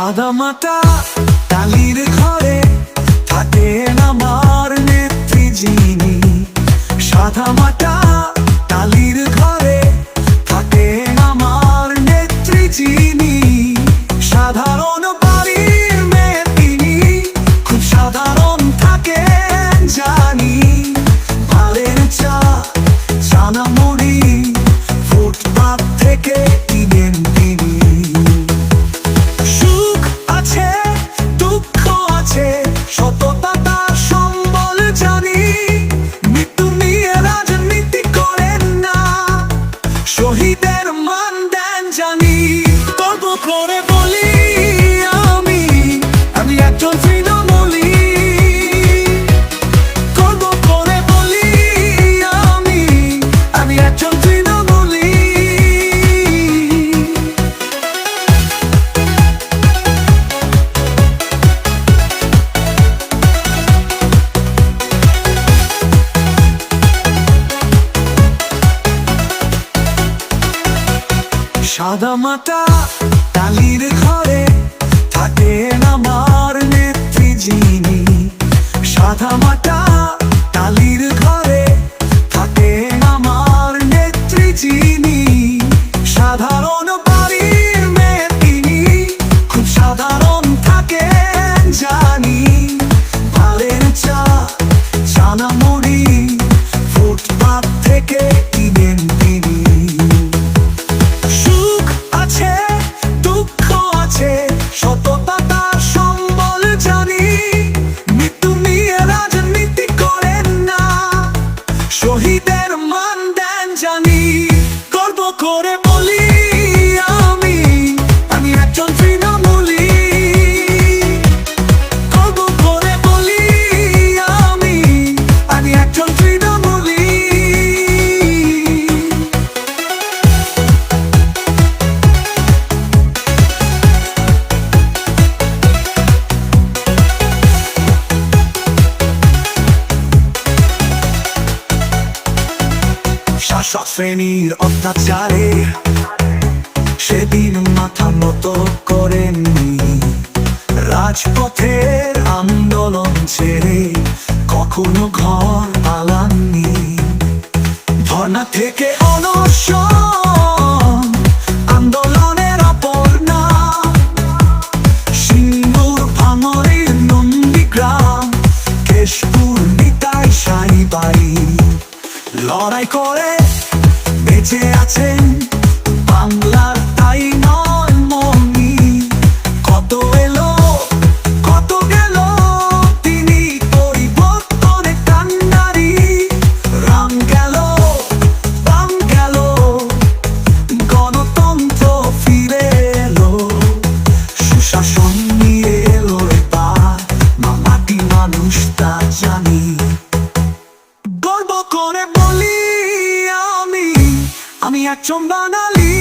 Cada matar. সাদা মাতা কালির ঘরে না মার নেত্রী যিনি সাদা মাতা শ্রেণির অত্যাচারে সেদিন মাথা মতো করেননি। রাজপথের আন্দোলন ছেড়ে কখনো ঘর একজন বাঙালি।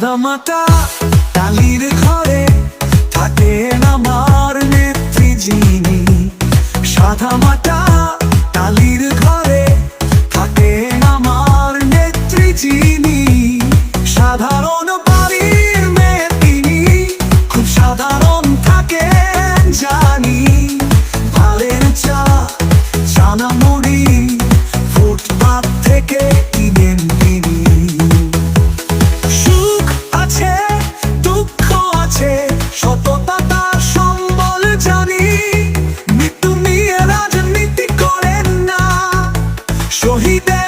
সাদা মাতা তালির ঘরে থাকেন আমার নেত্রী যিনি সাদা মাতা ঘরে নেত্রী যিনি সাধারণ শহীদের